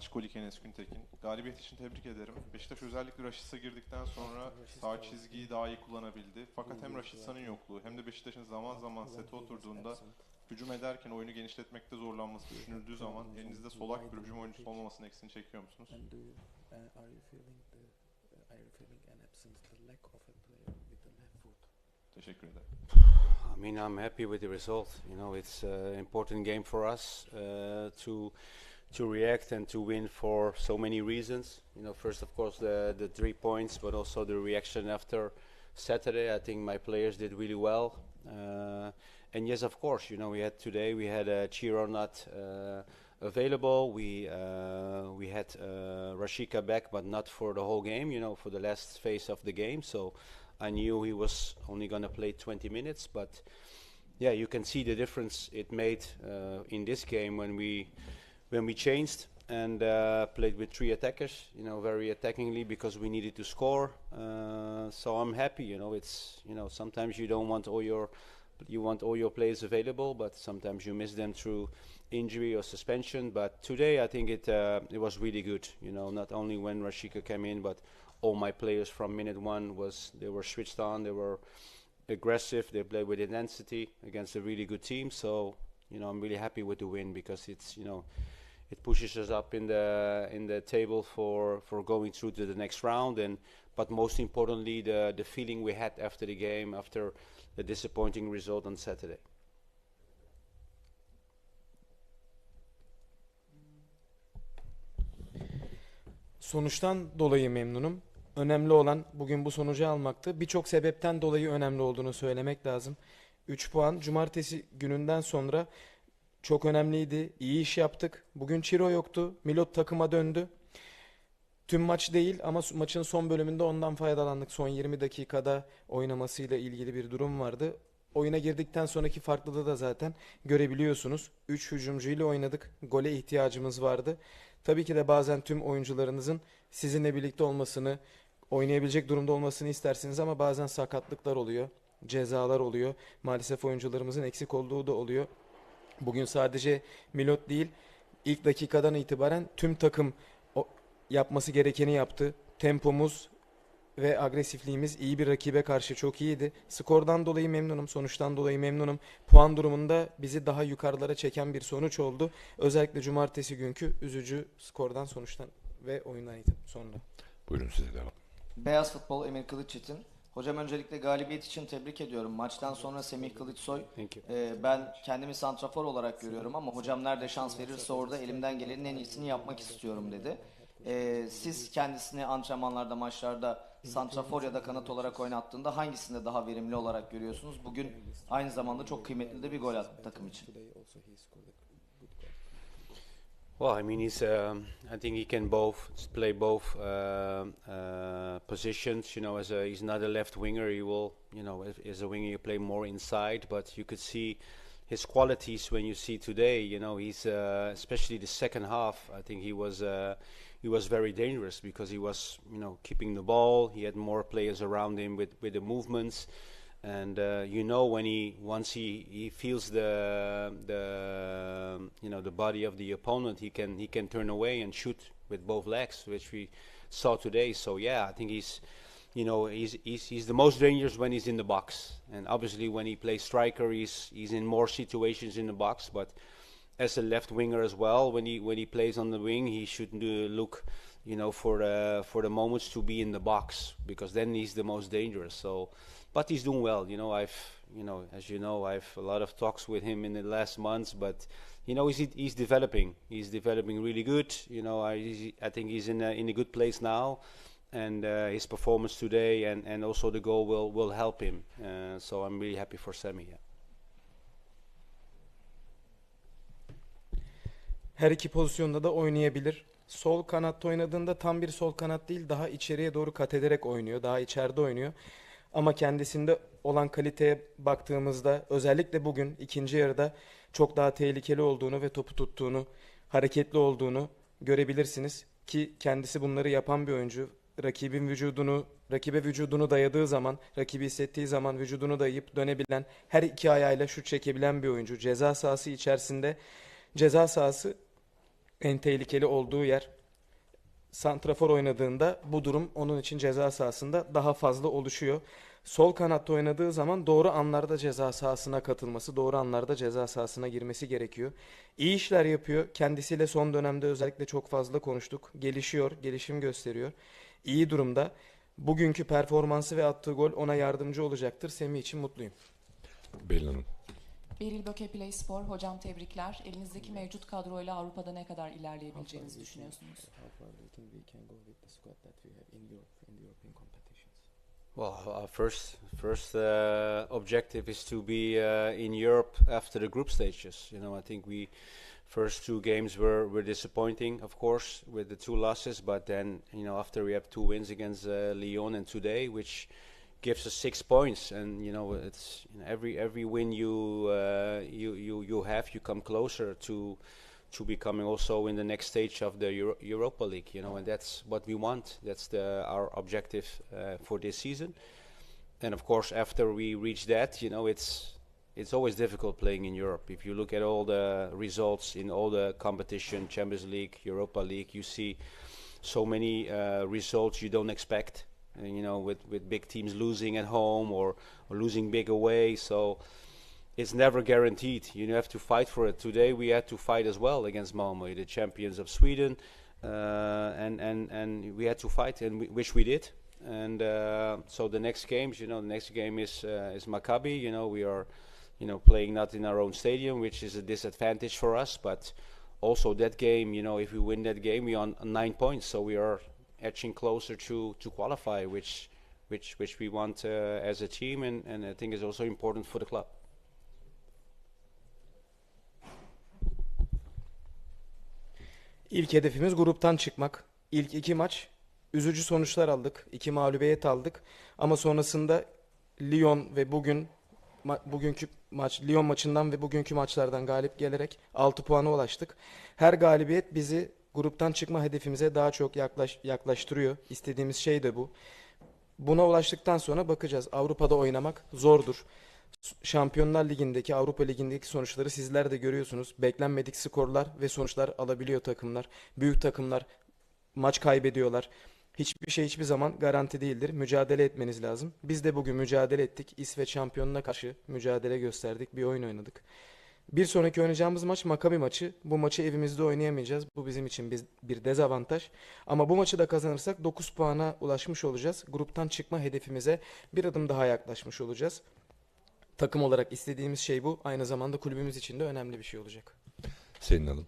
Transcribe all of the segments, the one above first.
Maç Kolik Enes Güntekin. Galibiyet için tebrik ederim. Beşiktaş özellikle Raşit'e girdikten sonra sağ çizgiyi daha iyi kullanabildi. Fakat hem Raşitsa'nın yokluğu hem de Beşiktaş'ın zaman zaman sete oturduğunda hücum ederken oyunu genişletmekte zorlanması düşünüldüğü zaman elinizde solak bir hücum oyuncusu olmamasının eksiğini çekiyor musunuz? Uh, uh? Teşekkür ederim. I mean, I'm happy with the result. You know, it's an important game for us uh, to to react and to win for so many reasons. You know, first of course the the three points, but also the reaction after Saturday. I think my players did really well. Uh, and yes, of course, you know, we had today we had a Chiro not uh, available. We uh, we had uh, Rashika back, but not for the whole game. You know, for the last phase of the game. So I knew he was only going to play 20 minutes, but yeah, you can see the difference it made uh, in this game when we when we changed and uh, played with three attackers. You know, very attackingly because we needed to score. Uh, so I'm happy. You know, it's you know sometimes you don't want all your you want all your players available, but sometimes you miss them through injury or suspension. But today, I think it uh, it was really good. You know, not only when Rashika came in, but all my players from minute one was they were switched on. They were aggressive. They played with intensity against a really good team. So you know, I'm really happy with the win because it's you know it pushes us up in the in the table for for going through to the next round and but most importantly the the feeling we had after the game after the disappointing result on Saturday. Sonuçtan dolayı memnunum. Önemli olan bugün bu sonucu almaktı. Birçok sebepten dolayı önemli olduğunu söylemek lazım. 3 puan cumartesi gününden sonra çok önemliydi. İyi iş yaptık. Bugün Çiro yoktu. Milot takıma döndü. Tüm maç değil ama maçın son bölümünde ondan faydalandık. Son 20 dakikada oynamasıyla ilgili bir durum vardı. Oyuna girdikten sonraki farklılığı da zaten görebiliyorsunuz. 3 hücumcuyla oynadık. Gole ihtiyacımız vardı. Tabii ki de bazen tüm oyuncularınızın sizinle birlikte olmasını, oynayabilecek durumda olmasını istersiniz ama bazen sakatlıklar oluyor, cezalar oluyor. Maalesef oyuncularımızın eksik olduğu da oluyor. Bugün sadece Milot değil, ilk dakikadan itibaren tüm takım o, yapması gerekeni yaptı. Tempomuz ve agresifliğimiz iyi bir rakibe karşı çok iyiydi. Skordan dolayı memnunum, sonuçtan dolayı memnunum. Puan durumunda bizi daha yukarılara çeken bir sonuç oldu. Özellikle cumartesi günkü üzücü skordan sonuçtan ve oyundan sonra. Buyurun size devam. Beyaz Futbol Emir Kılıççetin. Hocam öncelikle galibiyet için tebrik ediyorum. Maçtan sonra Semih Kılıçsoy. E, ben kendimi santrafor olarak görüyorum ama hocam nerede şans verirse orada elimden gelenin en iyisini yapmak istiyorum dedi. E, siz kendisini antrenmanlarda, maçlarda santrafor ya da kanat olarak oynattığında hangisinde daha verimli olarak görüyorsunuz? Bugün aynı zamanda çok kıymetli de bir gol attı takım için. Well, I mean, he's. Um, I think he can both play both uh, uh, positions. You know, as a he's not a left winger. He will, you know, as, a winger, you play more inside. But you could see his qualities when you see today. You know, he's uh, especially the second half. I think he was. Uh, he was very dangerous because he was, you know, keeping the ball. He had more players around him with, with the movements, and uh, you know when he once he, he feels the the you know the body of the opponent, he can he can turn away and shoot with both legs, which we saw today. So yeah, I think he's you know he's he's, he's the most dangerous when he's in the box, and obviously when he plays striker, he's he's in more situations in the box, but as a left winger as well. When he when he plays on the wing, he should uh, look, you know, for the for the moments to be in the box because then he's the most dangerous. So, but he's doing well. You know, I've you know, as you know, I've a lot of talks with him in the last months, but you know, he's he's developing. He's developing really good. You know, I I think he's in a, in a good place now. And uh, his performance today, and, and also the goal will will help him. Uh, so I'm really happy for Sammy. Yeah. Her iki pozisyonda da oynayabilir. Sol kanatta oynadığında tam bir sol kanat değil, daha içeriye doğru kat ederek oynuyor, daha içeride oynuyor. Ama kendisinde olan kaliteye baktığımızda özellikle bugün ikinci yarıda çok daha tehlikeli olduğunu ve topu tuttuğunu, hareketli olduğunu görebilirsiniz ki kendisi bunları yapan bir oyuncu. Rakibin vücudunu, rakibe vücudunu dayadığı zaman, rakibi hissettiği zaman vücudunu dayayıp dönebilen, her iki ayağıyla şut çekebilen bir oyuncu. Ceza sahası içerisinde ceza sahası en tehlikeli olduğu yer. Santrafor oynadığında bu durum onun için ceza sahasında daha fazla oluşuyor. Sol kanatta oynadığı zaman doğru anlarda ceza sahasına katılması, doğru anlarda ceza sahasına girmesi gerekiyor. İyi işler yapıyor. Kendisiyle son dönemde özellikle çok fazla konuştuk. Gelişiyor, gelişim gösteriyor. İyi durumda. Bugünkü performansı ve attığı gol ona yardımcı olacaktır. Semih için mutluyum. Beril Hanım. Beril Böke Play Spor. Hocam tebrikler. Elinizdeki mevcut kadroyla Avrupa'da ne kadar ilerleyebileceğinizi düşünüyorsunuz? How far do you think we can go with the squad that we have in Europe, in the European competitions? Well, our first first uh, objective is to be uh, in Europe after the group stages. You know, I think we first two games were were disappointing, of course, with the two losses. But then, you know, after we have two wins against uh, Lyon and today, which gives us six points, and you know, it's you know, every every win you uh, you you you have, you come closer to to becoming also in the next stage of the Euro- Europa League, you know, and that's what we want. That's the our objective uh, for this season. And of course, after we reach that, you know, it's it's always difficult playing in Europe. If you look at all the results in all the competition, Champions League, Europa League, you see so many uh, results you don't expect. And, you know, with with big teams losing at home or, or losing big away, so it's never guaranteed. You have to fight for it. Today we had to fight as well against Malmo, the champions of Sweden, uh, and and and we had to fight, and we, which we did. And uh, so the next games, you know, the next game is uh, is Maccabi. You know, we are, you know, playing not in our own stadium, which is a disadvantage for us. But also that game, you know, if we win that game, we on nine points, so we are edging closer to to qualify, which which which we want uh, as a team, and and I think is also important for the club. İlk hedefimiz gruptan çıkmak. İlk iki maç üzücü sonuçlar aldık. İki mağlubiyet aldık. Ama sonrasında Lyon ve bugün ma- bugünkü maç Lyon maçından ve bugünkü maçlardan galip gelerek 6 puana ulaştık. Her galibiyet bizi gruptan çıkma hedefimize daha çok yaklaş, yaklaştırıyor. İstediğimiz şey de bu. Buna ulaştıktan sonra bakacağız. Avrupa'da oynamak zordur. Şampiyonlar Ligi'ndeki, Avrupa Ligi'ndeki sonuçları sizler de görüyorsunuz. Beklenmedik skorlar ve sonuçlar alabiliyor takımlar. Büyük takımlar maç kaybediyorlar. Hiçbir şey hiçbir zaman garanti değildir. Mücadele etmeniz lazım. Biz de bugün mücadele ettik. İsveç şampiyonuna karşı mücadele gösterdik. Bir oyun oynadık. Bir sonraki oynayacağımız maç Maccabi maçı. Bu maçı evimizde oynayamayacağız. Bu bizim için biz- bir dezavantaj. Ama bu maçı da kazanırsak 9 puana ulaşmış olacağız. Gruptan çıkma hedefimize bir adım daha yaklaşmış olacağız. Takım olarak istediğimiz şey bu. Aynı zamanda kulübümüz için de önemli bir şey olacak. Selin Hanım.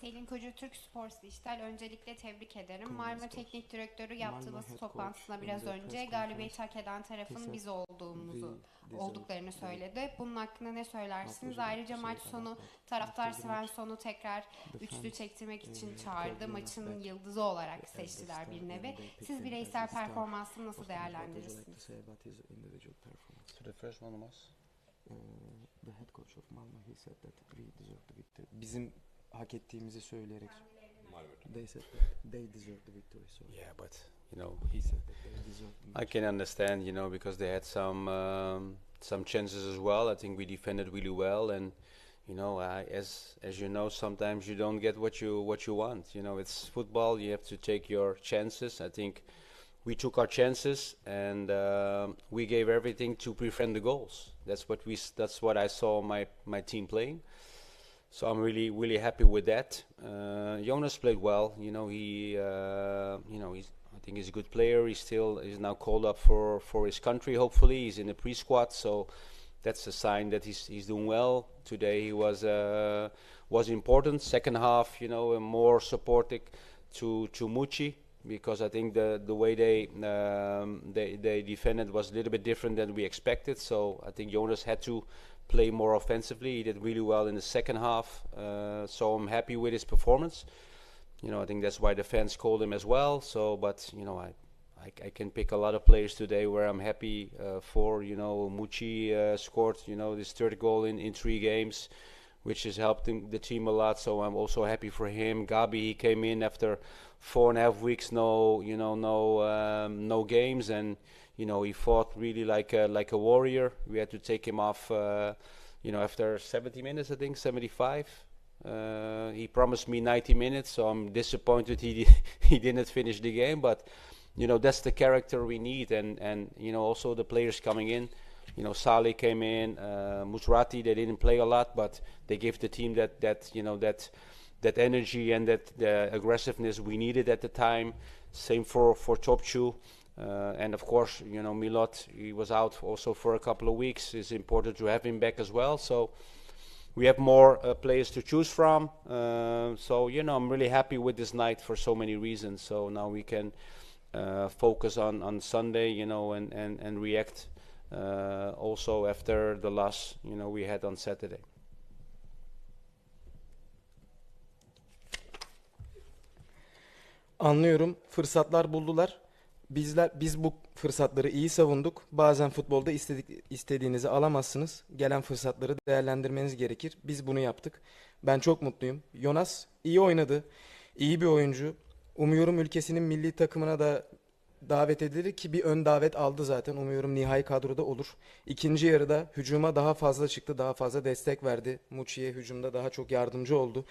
Selin Koca Türk Spor Dijital öncelikle tebrik ederim. Marmara Teknik Direktörü yaptığı basın toplantısında biraz önce galibiyeti hak eden tarafın biz olduğumuzu olduklarını söyledi. Bunun hakkında ne söylersiniz? Ayrıca maç sonu taraftar Svensson'u tekrar üçlü çektirmek için çağırdı. Maçın yıldızı olarak seçtiler bir nevi. Siz bireysel performansını nasıl değerlendirirsiniz? So the first one was. The head coach of Malmö he said that we deserve the victory. Bizim hak ettiğimizi söyleyerek. They said that they deserve the victory. So Yeah, but you know, he said. they deserve I can understand, you know, because they had some um, some chances as well. I think we defended really well, and you know, I, as as you know, sometimes you don't get what you what you want. You know, it's football. You have to take your chances. I think we took our chances, and um, we gave everything to prevent the goals. That's what we. That's what I saw my my team playing. So I'm really really happy with that. Uh, Jonas played well. You know, he uh, you know he's I think he's a good player. He's still he's now called up for for his country. Hopefully, he's in the pre squad. So that's a sign that he's he's doing well. Today he was uh, was important. Second half, you know, more supportive to to Mucci because I think the the way they um, they they defended was a little bit different than we expected. So I think Jonas had to play more offensively. He did really well in the second half. Uh, so I'm happy with his performance you know, I think that's why the fans called him as well. So, but you know, I, I, I can pick a lot of players today where I'm happy uh, for. You know, Mucci uh, scored, you know, this third goal in, in three games, which has helped him, the team a lot. So I'm also happy for him. Gabi, he came in after four and a half weeks, no, you know, no, um, no games, and you know, he fought really like a, like a warrior. We had to take him off, uh, you know, after 70 minutes, I think, 75 Uh, he promised me 90 minutes, so I'm disappointed he he didn't finish the game. But you know that's the character we need, and and you know also the players coming in. You know, Saleh came in, uh, Musrati. They didn't play a lot, but they gave the team that that you know that that energy and that the aggressiveness we needed at the time. Same for for Topçu. Uh, and of course, you know, Milot, he was out also for a couple of weeks. It's important to have him back as well. So we have more uh, players to choose from. Uh, so, you know, I'm really happy with this night for so many reasons. So now we can uh, focus on, on Sunday, you know, and, and, and react uh, also after the loss, you know, we had on Saturday. Anlıyorum. Fırsatlar buldular. Bizler biz bu fırsatları iyi savunduk. Bazen futbolda istedik, istediğinizi alamazsınız. Gelen fırsatları değerlendirmeniz gerekir. Biz bunu yaptık. Ben çok mutluyum. Jonas iyi oynadı. İyi bir oyuncu. Umuyorum ülkesinin milli takımına da davet edilir ki bir ön davet aldı zaten. Umuyorum nihai kadroda olur. İkinci yarıda hücuma daha fazla çıktı, daha fazla destek verdi. Muçi'ye hücumda daha çok yardımcı oldu.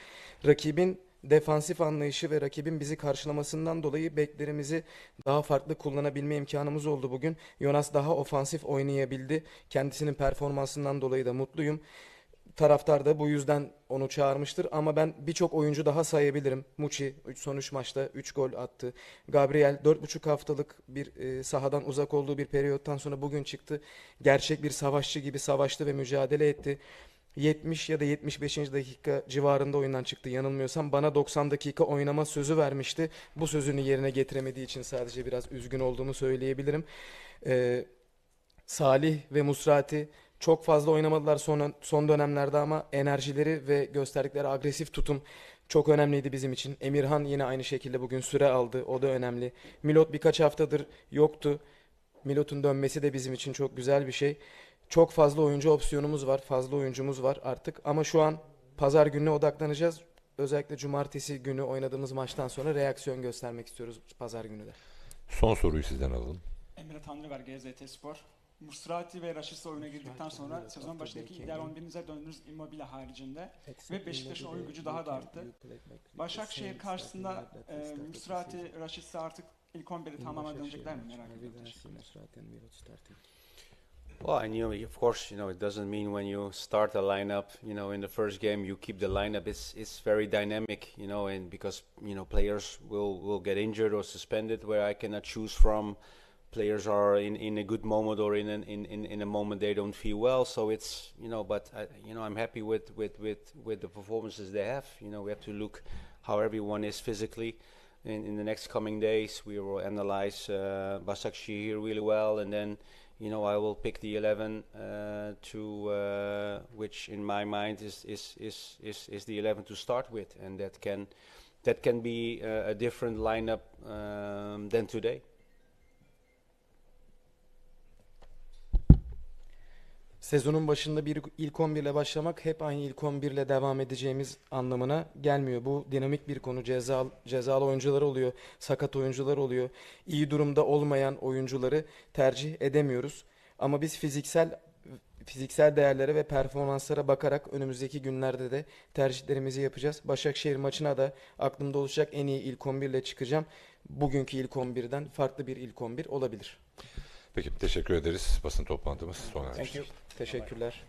Rakibin defansif anlayışı ve rakibin bizi karşılamasından dolayı beklerimizi daha farklı kullanabilme imkanımız oldu bugün. Jonas daha ofansif oynayabildi. Kendisinin performansından dolayı da mutluyum. Taraftar da bu yüzden onu çağırmıştır ama ben birçok oyuncu daha sayabilirim. Muçi son 3 maçta 3 gol attı. Gabriel 4,5 haftalık bir e, sahadan uzak olduğu bir periyottan sonra bugün çıktı. Gerçek bir savaşçı gibi savaştı ve mücadele etti. 70 ya da 75. dakika civarında oyundan çıktı yanılmıyorsam. Bana 90 dakika oynama sözü vermişti. Bu sözünü yerine getiremediği için sadece biraz üzgün olduğumu söyleyebilirim. Ee, Salih ve Musrati çok fazla oynamadılar son, son dönemlerde ama enerjileri ve gösterdikleri agresif tutum çok önemliydi bizim için. Emirhan yine aynı şekilde bugün süre aldı. O da önemli. Milot birkaç haftadır yoktu. Milot'un dönmesi de bizim için çok güzel bir şey. Çok fazla oyuncu opsiyonumuz var. Fazla oyuncumuz var artık. Ama şu an pazar gününe odaklanacağız. Özellikle cumartesi günü oynadığımız maçtan sonra reaksiyon göstermek istiyoruz pazar günü de. Son soruyu sizden alalım. Emre Tanrıver, GZT Spor. Musrati ve Raşit'le oyuna girdikten sonra sezon başındaki ideal 11'inize döndünüz Immobile haricinde. Ve Beşiktaş'ın oyun gücü daha da arttı. Başakşehir karşısında e, Musrati, Raşit'le artık ilk 11'i tamamen dönecekler mi merak ediyorum. Well, and you of course, you know, it doesn't mean when you start a lineup, you know, in the first game you keep the lineup. It's it's very dynamic, you know, and because you know players will will get injured or suspended, where I cannot choose from. Players are in, in a good moment or in, an, in in in a moment they don't feel well. So it's you know, but I, you know, I'm happy with with with with the performances they have. You know, we have to look how everyone is physically. In, in the next coming days, we will analyze uh, Başakşehir really well, and then you know, I will pick the 11 uh, to uh, which in my mind is, is, is, is, is the 11 to start with, and that can that can be uh, a different lineup um, than today. Sezonun başında bir ilk 11 ile başlamak hep aynı ilk 11 ile devam edeceğimiz anlamına gelmiyor. Bu dinamik bir konu. Ceza, cezalı oyuncular oluyor, sakat oyuncular oluyor. İyi durumda olmayan oyuncuları tercih edemiyoruz. Ama biz fiziksel fiziksel değerlere ve performanslara bakarak önümüzdeki günlerde de tercihlerimizi yapacağız. Başakşehir maçına da aklımda olacak en iyi ilk 11 ile çıkacağım. Bugünkü ilk 11'den farklı bir ilk 11 olabilir. Peki teşekkür ederiz. Basın toplantımız sona ermiştir. Teşekkürler.